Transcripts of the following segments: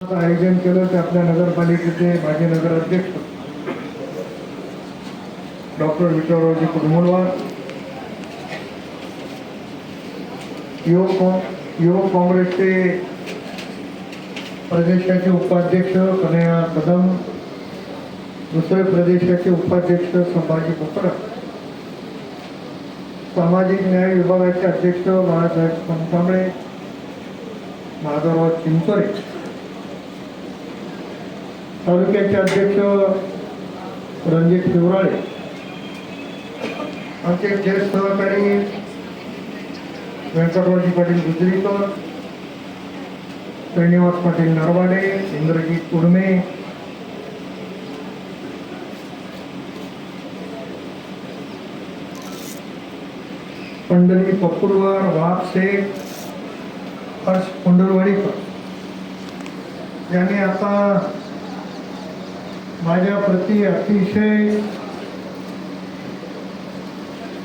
आयोजन केलं ते आपल्या नगरपालिकेचे माजी नगराध्यक्ष. डॉक्टर विठ्ठलरावजी कुडमुलवार युवक युवक काँग्रेसचे प्रदेशाचे उपाध्यक्ष कन्हैया कदम. दुसरे प्रदेशाचे उपाध्यक्ष संभाजी बोकडा सामाजिक न्याय विभागाचे अध्यक्ष बाळासाहेब पंचांबळे. माधवराव चिंचोरे. तालुक्याचे अध्यक्ष रणजित शिवराळे आमचे ज्येष्ठ सहकारी व्यंकटराजी पाटील गुजरीकर श्रीनिवास पाटील नरवाडे इंद्रजीत उर्मे पंढरी पप्पूरवार वाघ शेख हर्ष पुंडरवाडीकर. यांनी आता माझ्या प्रती अतिशय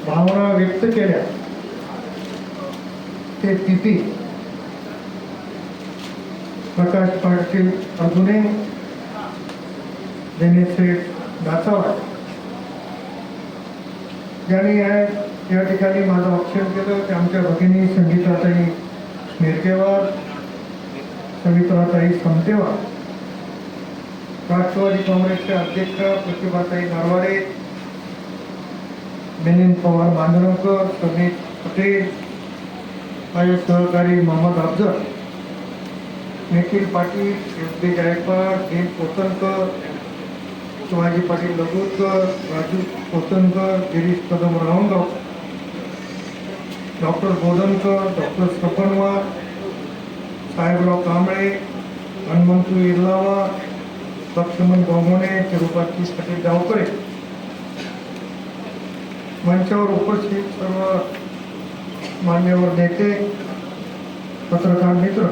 भावना व्यक्त केल्या. ते तिथी प्रकाश पाटील अजूनही दिनेशे दासावा ज्यांनी या या ठिकाणी माझं ऑप्शन केलं ते आमच्या भगिनी संगीताताई मिरकेवार सवित्राताई समतेवार राष्ट्रवादी काँग्रेसचे अध्यक्ष प्रतिभाताई नरवाडे मिलिंद पवार मांजरकर समीत पटेल माझे सहकारी Mohammed Afzal Nikhil Patil S B Gaikwad Dev Kotankar Shivaji Patil Lagodkar Raju Kotankar Girish Kadam Ravangaon doctor Bodhankar doctor Sapanwar Sahebrao Kamble Hanumantu Irlawa Laxman Gogone Tirupati Patil Gavkare मंचावर उपस्थित सर्व मान्यवर नेते पत्रकार मित्र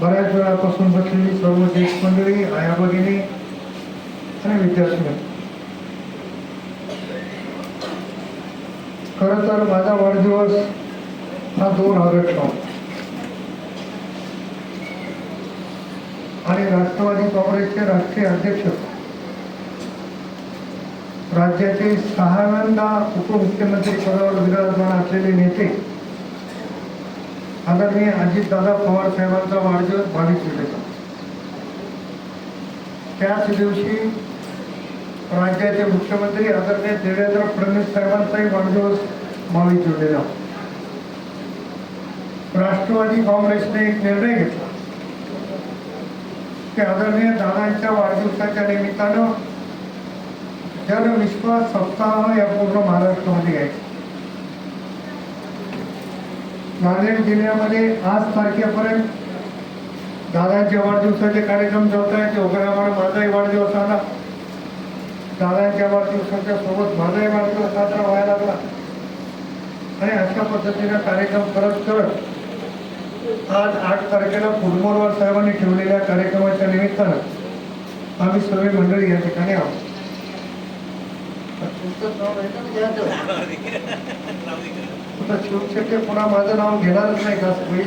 बऱ्याच वेळापासून बसलेली सर्व देश मंडळी आया भगिनी आणि विद्यार्थी. खरं तर माझा वाढदिवस हा दोन ऑगस्ट आणि राष्ट्रवादी काँग्रेसचे राष्ट्रीय अध्यक्ष. राज्याचे सहाव्यांदा उपमुख्यमंत्री पदावर विराजमान असलेले नेते आदरणीय अजितदादा पवार साहेबांचा वाढदिवस बावीस जुलैचा त्याच दिवशी राज्याचे मुख्यमंत्री आदरणीय देवेंद्र फडणवीस साहेबांचाही वाढदिवस बावीस जुलैला राष्ट्रवादी काँग्रेसने एक निर्णय घेतला. आमचे आदरणीय दादांच्या वाढदिवसाच्या निमित्तानं जनविश्वास सप्ताह या पूर्ण महाराष्ट्रामध्ये घ्यायचा नांदेड जिल्ह्यामध्ये आज तारखेपर्यंत दादांच्या वाढदिवसाचे कार्यक्रम चालत आहेत योगायोगाने माझाही वाढदिवस आला. दादांच्या वाढदिवसाच्या सोबत माझाही वाढदिवस साजरा व्हायला लागला. आणि अशा पद्धतीने कार्यक्रम करत करत आज आठ तारखेला फुटबॉलवर साहेबांनी ठेवलेल्या कार्यक्रमाच्या निमित्तानं आम्ही सर्व मंडळी या ठिकाणी आहोत. तुमचं आता शिवशक्ती पुन्हा माझं नाव घेणारच नाही का सगळी?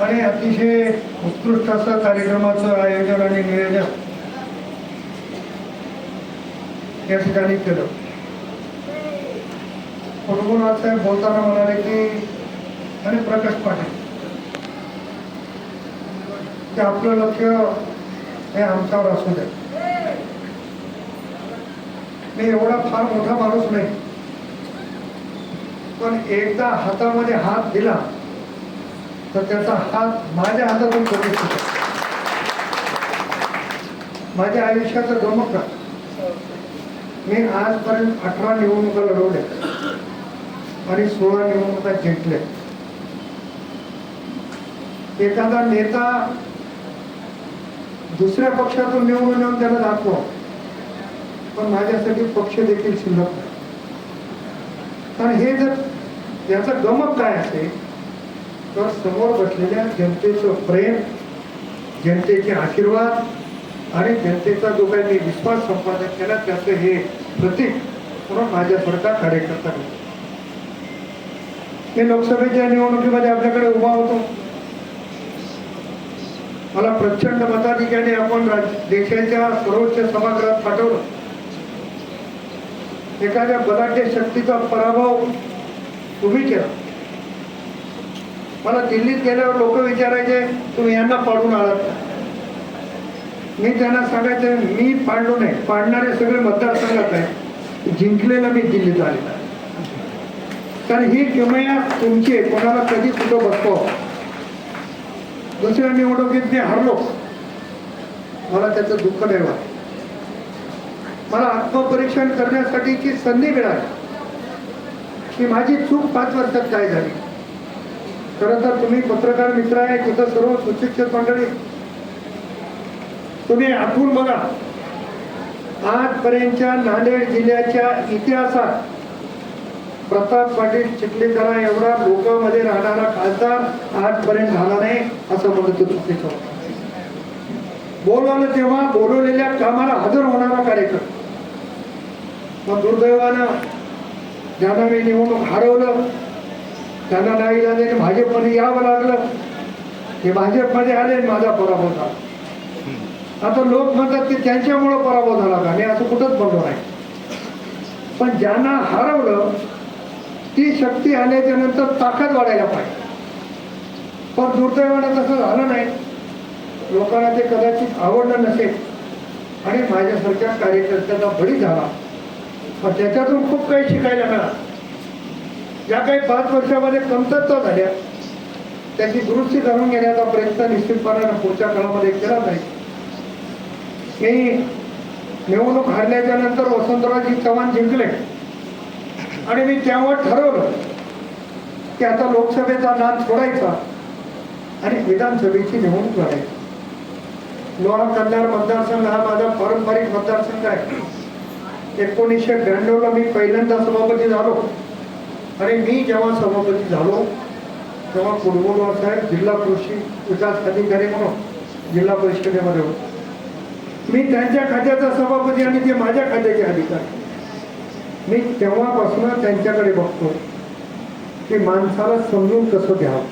आणि अतिशय उत्कृष्ट असं कार्यक्रमाचं आयोजन आणि नियोजन या ठिकाणी केलं. फुटबॉल साहेब बोलताना म्हणाले की आणि प्रकाश पाटील ते आपलं लक्ष हे आमच्यावर असू दे. मी एवढा फार मोठा माणूस नाही. पण एकदा हातामध्ये हात दिला तर त्याचा हात माझ्या हातातून करू शकतो. माझ्या आयुष्याचं गमक. का मी आजपर्यंत अठरा निवडणुका लढवल्या. आणि सोळा निवडणुका जिंकल्या एखादा नेता दुसऱ्या पक्षातून निवडून येऊन त्याला दाखवा. पण माझ्यासाठी पक्ष देखील शिल्लक नाही. कारण हे जर याचं गमक काय असेल तर समोर बसलेल्या जनतेचं प्रेम जनतेचे आशीर्वाद आणि जनतेचा जो काही मी विश्वास संपादन केला त्याचं हे प्रतीक म्हणून माझ्यासारखा कार्यकर्ता मिळतो. हे लोकसभेच्या निवडणुकीमध्ये आपल्याकडे उभा होतो. मला प्रचंड मताधिक्याने आपण राज- देशाच्या सर्वोच्च सभागृहात पाठवलं. एखाद्या बलाढ्य शक्तीचा पराभव तुम्ही केला. मला दिल्लीत गेल्यावर लोक विचारायचे तुम्ही यांना पाडून आलात मी त्यांना सांगायचं मी पाडलो नाही. पाडणारे सगळे मतदारसंघात आहे जिंकलेलं मी दिल्लीत आलेलं तर ही किमया तुमची कोणाला कधी कुठं बसतो? दुसऱ्या निवडणुकीत मी हरलो. मला त्याचं दुःख नाही वाटत. मला आत्मपरीक्षण करण्यासाठीची संधी मिळाली की माझी चूक पाच वर्षात काय झाली. खरं तर तुम्ही पत्रकार मित्र आहे तिथं सर्व सुशिक्षित मंडळी. तुम्ही आठवून बघा. आजपर्यंतच्या नांदेड जिल्ह्याच्या इतिहासात प्रताप पाटील चिखलीकरा एवढा लोकांमध्ये राहणारा खासदार आजपर्यंत झाला नाही असं म्हणत होतो होतं बोलवलं तेव्हा बोलवलेल्या कामाला हजर होणारा कार्यक्रम मग दुर्दैवानं ज्यांना मी निवडणूक हरवलं त्यांना नाही झाले भाजपमध्ये यावं लागलं. हे भाजपमध्ये आले माझा पराभव झाला. आता लोक म्हणतात की त्यांच्यामुळं पराभव झाला का? मी असं कुठंच म्हणलो नाही. पण ज्यांना हरवलं ती शक्ती आल्याच्यानंतर ताकद वाढायला पाहिजे. पण दुर्दैवानं तसं झालं नाही. लोकांना ते कदाचित आवडलं नसेल आणि माझ्यासारख्या कार्यकर्त्यांना बळी झाला. पण त्याच्यातून खूप काही शिकायला मिळालं. ज्या काही पाच वर्षामध्ये कमतरता झाल्या त्याची दुरुस्ती करून घेण्याचा प्रयत्न निश्चितपणाने पुढच्या काळामध्ये केला नाही. मी निवडणूक हरल्याच्या नंतर वसंतरावजी चव्हाण जिंकले. आणि मी तेव्हा ठरवलं की आता लोकसभेचा नाद सोडायचा आणि विधानसभेची निवडणूक लढायची. लोहा कल्याण मतदारसंघ हा माझा पारंपरिक मतदारसंघ आहे. एकोणीसशे ब्याण्णवला मी पहिल्यांदा सभापती झालो. आणि मी जेव्हा सभापती झालो तेव्हा कुडबोलवार साहेब जिल्हा कृषी विकास अधिकारी म्हणून जिल्हा परिषदेमध्ये होतो. मी त्यांच्या खात्याचा सभापती आणि ते माझ्या खात्याचे अधिकारी. मी तेव्हापासून त्यांच्याकडे बघतो की माणसाला समजून कसं घ्यावं?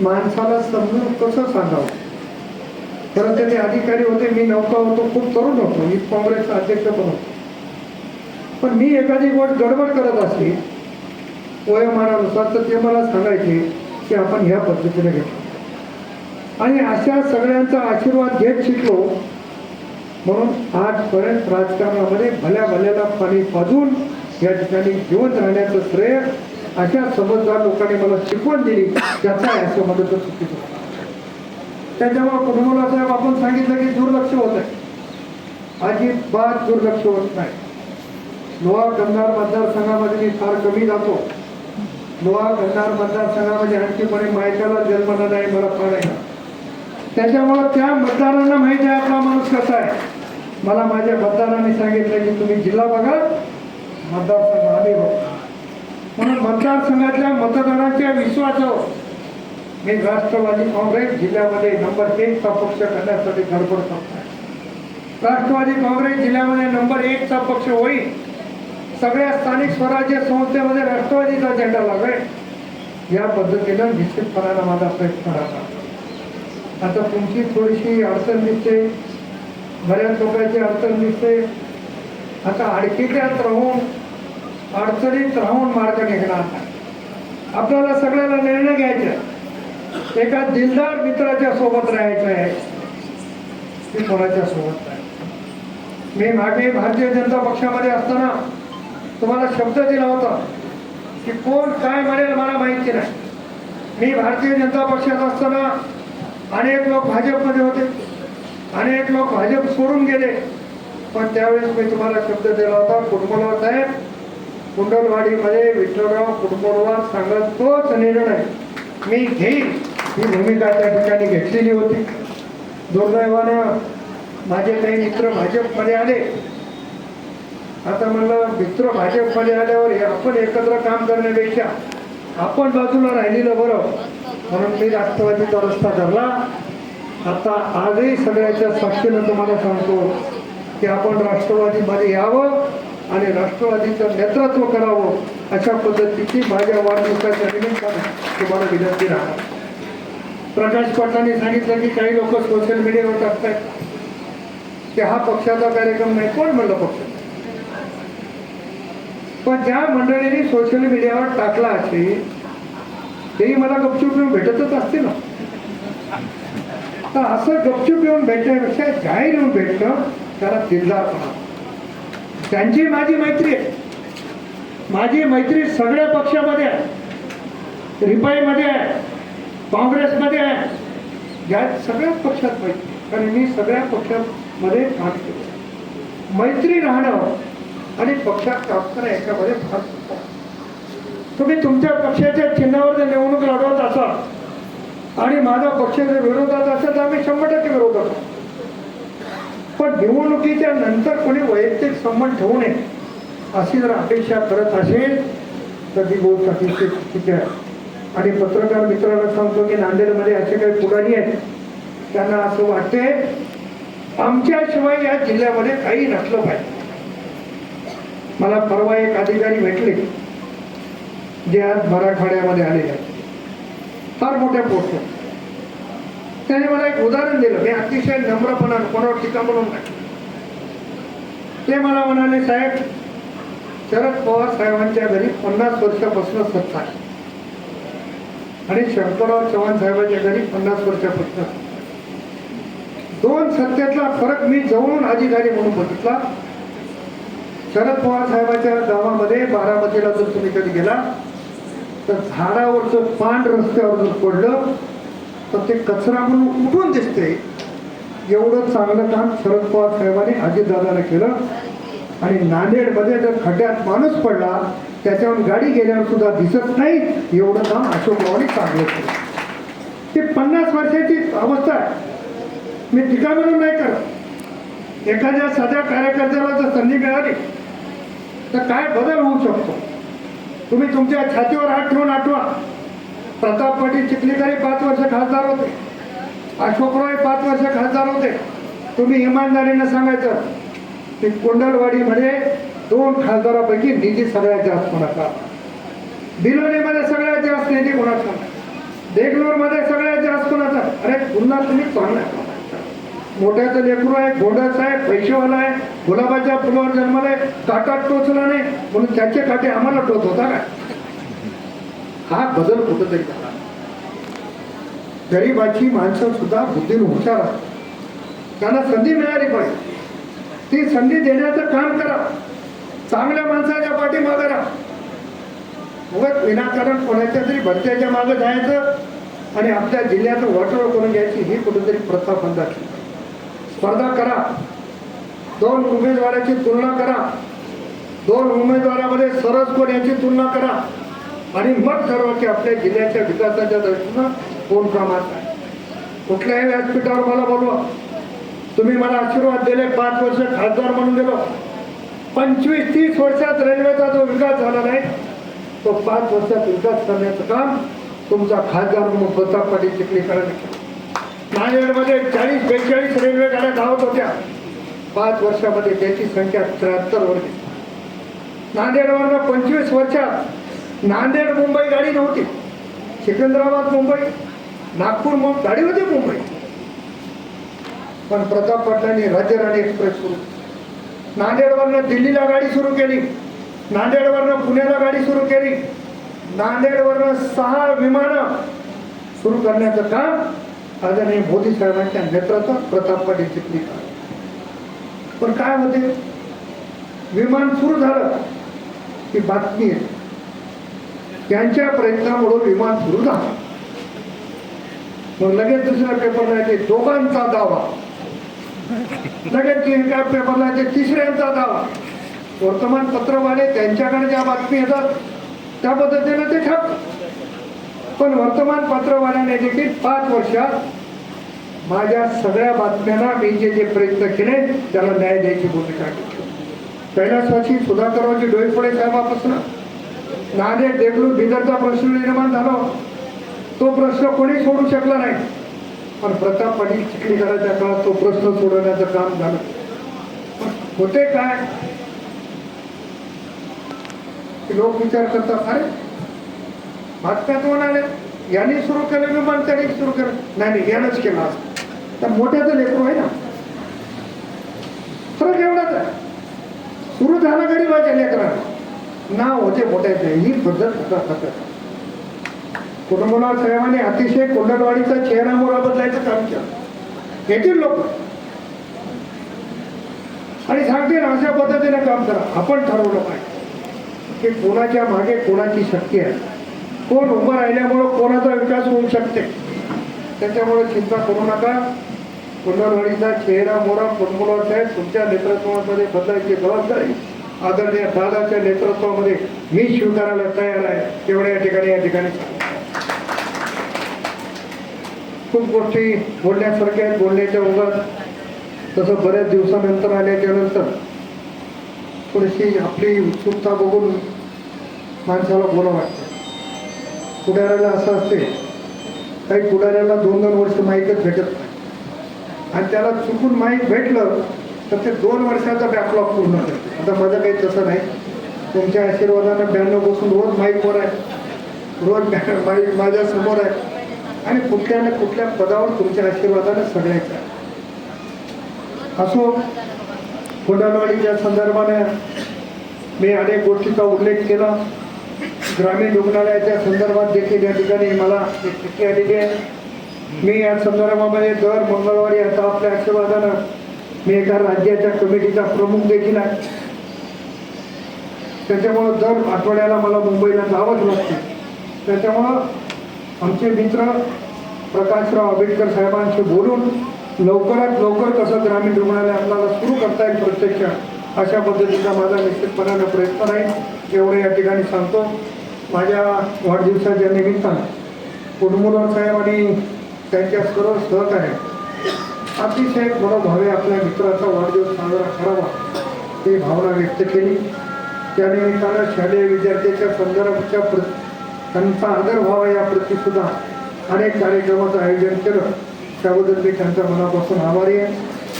माणसाला समजून कसं सांगावं? खरं त्याचे अधिकारी होते मी नौका होतो खूप तरुण होतो मी काँग्रेसचा अध्यक्ष पण होतो. पण मी एखादी गोष्ट गडबड करत असली वयोमानानुसार तर ते मला सांगायचे की आपण ह्या पद्धतीने घेतो. आणि अशा सगळ्यांचा आशीर्वाद घेत शिकलो म्हणून आजपर्यंत राजकारणामध्ये भल्या भल्याला पाणी पाजून या ठिकाणी जीवन राहण्याचं श्रेय अशा समजदार लोकांनी मला शिकवण दिली त्याचा आहे असं म्हणत चुकीचं त्याच्यामुळे कुटुंबाला साहेब आपण सांगितलं की दुर्लक्ष होत आहे. अजिबात दुर्लक्ष होत नाही. लोहा कंधार मतदारसंघामध्ये मी फार कमी जातो. लोहा कंधार मतदारसंघामध्ये आणखीपणे मायकाला जन्मला नाही मला फार आहे. त्याच्यामुळं त्या मतदारांना माहिती आहे आपला माणूस कसा आहे. मला माझ्या मतदारांनी सांगितलं की तुम्ही जिल्हा बघा मतदारसंघ आम्ही बघा म्हणून मतदारसंघातल्या मतदारांच्या विश्वासावर मी राष्ट्रवादी काँग्रेस जिल्ह्यामध्ये नंबर एकचा पक्ष करण्यासाठी गडबड करतो राष्ट्रवादी काँग्रेस जिल्ह्यामध्ये नंबर एकचा पक्ष होईल. सगळ्या स्थानिक स्वराज्य संस्थेमध्ये राष्ट्रवादीचा झेंडा लागेल. या पद्धतीनं निश्चितपणानं माझा प्रयत्न राहणार. आता तुमची थोडीशी अडचण दिसते. बऱ्याच लोकांची अडचण दिसते. आता अडकित्यात राहून अडचणीत राहून मार्ग निघणार नाही. आपल्याला सगळ्याला निर्णय घ्यायचा एका दिलदार मित्राच्या सोबत राहायचं आहे. ती कोणाच्या सोबत नाही? मी मागे भारतीय जनता पक्षामध्ये असताना तुम्हाला शब्द दिला होता की कोण काय म्हणेल मला माहिती नाही. मी भारतीय जनता पक्षात असताना अनेक लोक भाजपमध्ये होते. अनेक लोक भाजप सोडून गेले. पण त्यावेळेस मी तुम्हाला शब्द दिला होता कुटुंबराव साहेब कुंडलवाडीमध्ये विठ्ठलराव कुटुंबराव सांगत तोच निर्णय मी घेईन. ही भूमिका त्या ठिकाणी घेतलेली होती. दुर्दैवानं माझे काही मित्र भाजपमध्ये आले. आता म्हणलं मित्र भाजपमध्ये आल्यावर हे आपण एकत्र काम करण्यापेक्षा आपण बाजूला राहिलेलं बरं. म्हणून मी राष्ट्रवादीचा रस्ता धरला. आता आजही सगळ्याच्या साक्षीनं तुम्हाला सांगतो की आपण राष्ट्रवादीमध्ये यावं आणि राष्ट्रवादीचं नेतृत्व करावं अशा पद्धतीची माझ्या वाढदिवसाच्या निमित्तानं तुम्हाला विनंती राहणार. प्रकाश पाटलांनी सांगितलं की काही लोक सोशल मीडियावर टाकतात की हा पक्षाचा कार्यक्रम नाही कोण म्हणलं पक्ष? पण ज्या मंडळीने सोशल मीडियावर टाकला असेल तेही मला गपचूप भेटतच असते ना. तर असं गपचूप येऊन भेटण्यापेक्षा जाहीर येऊन भेटणं त्याला दिलदारपणा त्यांची माझी मैत्री आहे. माझी मैत्री सगळ्या पक्षामध्ये आहे. रिपाईमध्ये आहे. काँग्रेसमध्ये आहे. या सगळ्याच पक्षात मैत्री कारण मी सगळ्या पक्षामध्ये काम केलं मैत्री राहणं आणि पक्षात काम करणं याच्यामध्ये फार तुम्ही तुमच्या पक्षाच्या चिन्हावर जर निवडणूक लढवत असाल आणि माझा पक्ष जर विरोधात असेल तर आम्ही शंभर टक्के विरोधात पण निवडणुकीच्या नंतर कोणी वैयक्तिक संबंध ठेवू नये अशी जर अपेक्षा करत असेल तर ती गोष्ट अतिशय चुकीची आहे. आणि पत्रकार मित्रांना सांगतो की नांदेडमध्ये असे काही पुढारी आहेत त्यांना असं वाटते आमच्याशिवाय या जिल्ह्यामध्ये काही नसलं पाहिजे. मला परवा एक अधिकारी भेटले जे आज मराठवाड्यामध्ये आलेले आहेत. फार मोठ्या पोस्ट त्याने मला एक उदाहरण दिलं. मी अतिशय नम्रपणानं कोणावर टीका म्हणून ते मला म्हणाले साहेब शरद पवार साहेबांच्या घरी पन्नास वर्षापासून सत्ता आहे. आणि शंकरराव चव्हाण साहेबांच्या घरी पन्नास वर्षापासून दोन सत्तेतला फरक मी जवळून अधिकारी म्हणून बघितला. शरद पवार साहेबांच्या गावामध्ये बारामतीला जर तुम्ही कधी गेला तर झाडावरचं पान रस्त्यावर जर पडलं तर ते कचरा म्हणून उठून दिसते. एवढं चांगलं काम शरद पवार साहेबांनी अजितदादाने केलं. आणि नांदेडमध्ये जर खड्ड्यात माणूस पडला त्याच्यावर गाडी गेल्यावर सुद्धा दिसत नाही एवढं काम अशोकरावांनी चांगलं केलं. ते पन्नास वर्षाची अवस्था आहे. मी टीका म्हणून नाही करत. एखाद्या साध्या कार्यकर्त्याला जर संधी मिळाली तर काय बदल होऊ शकतो? तुम्ही तुमच्या छातीवर हात ठेवून आठवा. प्रताप पाटील चिखलीकरही पाच वर्ष खासदार होते. अशोकराव पाच वर्ष खासदार होते. तुम्ही इमानदारीनं सांगायचं की कुंडलवाडीमध्ये दोन खासदारापैकी निधी सगळ्यात जास्त कोणाचा? बिलोलीमध्ये सगळ्यात जास्त निधी कोणाचा? देगलूरमध्ये सगळ्यात जास्त कोणाचा? अरे पुन्हा तुम्ही चांगला मोठ्याचं लेकरू आहे गोंडाचा आहे पैसेवाला आहे गुलाबाच्या फुलावर जन्माला आहे काटात टोचला नाही म्हणून त्याचे काटे आम्हाला टोच होता काय हा बदल कुठंतरी झाला. गरीबाची माणसं सुद्धा बुद्धीने हुशार असतात त्यांना संधी मिळाली पाहिजे. ती संधी देण्याचं काम करा. चांगल्या माणसाच्या पाठीमागं राहा. उगाच विनाकारण कोणाच्या तरी भत्त्याच्या मागं जायचं आणि आपल्या जिल्ह्याचं वाटोळ करून घ्यायची ही कुठेतरी प्रथा बंद असली स्पर्धा करा. दोन उमेदवाराची तुलना करा. दोन उमेदवारामध्ये सरस कोण यांची तुलना करा. आणि मग ठरवा की आपल्या जिल्ह्याच्या विकासाच्या दृष्टीनं कोण प्रमाण आहे. कुठल्याही व्यासपीठावर मला बोलवा. तुम्ही मला आशीर्वाद दिले पाच वर्ष खासदार म्हणून गेलो. पंचवीस तीस वर्षात रेल्वेचा जो विकास झाला नाही तो पाच वर्षात विकास करण्याचं काम तुमचा खासदार म्हणून प्रताप पाटील चिखलीकरांनी केलं. नांदेडमध्ये चाळीस बेचाळीस रेल्वे गाड्या धावत होत्या. पाच वर्षामध्ये त्याची संख्या त्र्याहत्तर वर नांदेडवरनं पंचवीस वर्षात नांदेड मुंबई गाडी नव्हती. सिकंदराबाद मुंबई नागपूर मुंबई गाडी होती मुंबई. पण प्रताप पाटलांनी राज्यराणी एक्सप्रेस सुरू. नांदेडवरनं दिल्लीला गाडी सुरू केली. नांदेडवरनं पुण्याला गाडी सुरू केली. नांदेडवरनं सहा विमानं सुरू करण्याचं काम आदरणीय मोदी साहेबांच्या नेतृत्वात प्रताप पाटील चिखलीकर पण काय होते? विमान सुरू झालं ही बातमी आहे त्यांच्या प्रयत्नामुळे विमान सुरू झालं. मग लगेच दुसऱ्या पेपरला येते दोघांचा दावा. लगेच एका पेपरला येते तिसऱ्यांचा दावा. वर्तमानपत्रवाले त्यांच्याकडे ज्या बातमी येतात त्या पद्धतीनं ते ठरतात पण वर्तमानपत्रवाल्याने देखील पाच वर्षात माझ्या सगळ्या बातम्यांना मी जे जे प्रयत्न केले त्याला न्याय द्यायची भूमिका घेतली. कैलासवासी सुधाकररावजी डोईफोडे साहेबापासून. नांदेड देगलू बिदरचा प्रश्न निर्माण झाला तो प्रश्न कोणी सोडू शकला नाही. पण प्रताप पाटील चिखलीकराच्या काळात तो प्रश्न सोडवण्याचं काम झालं. पण होते काय? लोक विचार करतात अरे बातम्यात म्हणाले यांनी सुरू केलं विमानतळ सुरू केलं. नाही नाही यानंच केलं असं तर मोठ्याचं लेकरू आहे ना? फरक एवढाच आहे. सुरू झाला गरीबाच्या लेकरांना नाव होते मोठ्याचे. ही पद्धत खतर खतर कुटुंबनाथ साहेबांनी अतिशय कोंडलवाडीचा चेहरा मोरा बदलायचं काम केलं. येतील लोक. आणि सांगते ना अशा पद्धतीने काम करा. आपण ठरवलं पाहिजे. की कोणाच्या मागे कोणाची शक्ती आहे. कोण उभं राहिल्यामुळं कोणाचा विकास होऊ शकते? त्याच्यामुळे चिंता करू नका. कुंडलवाडीचा चेहरा मोरा कुटुंबनाथ आहे. तुमच्या नेतृत्वामध्ये बदलायची जबाबदारी आदरणीय दादाच्या नेतृत्वामध्ये मी स्वीकारायला तयार आहे. तेवढ्या या ठिकाणी या ठिकाणी. खूप गोष्टी बोलण्यासारख्या आहेत. बोलण्याच्या उगात तसं बऱ्याच दिवसानंतर आल्याच्यानंतर थोडीशी आपली उत्सुकता बघून माणसाला बोलावं वाटतं पुढाऱ्याला असं असते काही पुढाऱ्याला दोन दोन वर्ष माहीतच भेटत नाही. आणि त्याला चुकून माहीत भेटलं तर ते दोन वर्षाचा बॅकलॉग पूर्ण करते आता माझं काही तसं नाही. तुमच्या आशीर्वादानं ब्याण्णव बसून रोज माईकवर आहे. रोज माईक माझ्यासमोर आहे. आणि कुठल्या ना कुठल्या पदावर तुमच्या आशीर्वादानं सगळ्याचं आहे. असो कोंडाणवाडीच्या संदर्भाने मी अनेक गोष्टीचा उल्लेख केला. ग्रामीण रुग्णालयाच्या संदर्भात देखील या ठिकाणी मला एक चिठ्ठी आलेली आहे. मी या संदर्भामध्ये दर मंगळवारी आता आपल्या आशीर्वादानं मी एका राज्याच्या कमिटीचा प्रमुख देखील आहे. त्याच्यामुळं दर आठवड्याला मला मुंबईला जावंच लागते. त्याच्यामुळं आमचे मित्र प्रकाशराव आंबेडकर साहेबांशी बोलून लवकरात लवकर कसं ग्रामीण रुग्णालय आपल्याला सुरू करता येईल प्रत्यक्ष अशा पद्धतीचा माझा निश्चितपणानं प्रयत्न राहील. एवढं या ठिकाणी सांगतो. माझ्या वाढदिवसाच्या निमित्तानं कुटुंबराव साहेब आणि त्यांच्या सर्व सहकार्य अतिशय मनोभावे आपल्या मित्राचा वाढदिवस साजरा करावा ही भावना व्यक्त केली. त्या निमित्तानं शालेय विद्यार्थ्याच्या संदर्भाच्या प्र त्यांचा आदर व्हावा या प्रती सुद्धा अनेक कार्यक्रमाचं आयोजन केलं. त्याबद्दल मी त्यांच्या मनापासून आभारी आहे.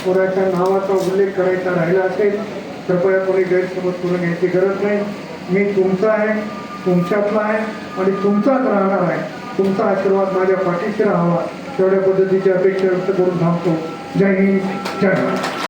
कोणाच्या नावाचा उल्लेख करायचा राहिला असेल कृपया कोणी गैरसमज करून घ्यायची गरज नाही. मी तुमचा आहे. तुमच्यातला आहे आणि तुमचाच राहणार आहे. तुमचा आशीर्वाद माझ्या पाठीशी राहावा. तेवढ्या पद्धतीची अपेक्षा व्यक्त करून थांबतो. जय हिंद जय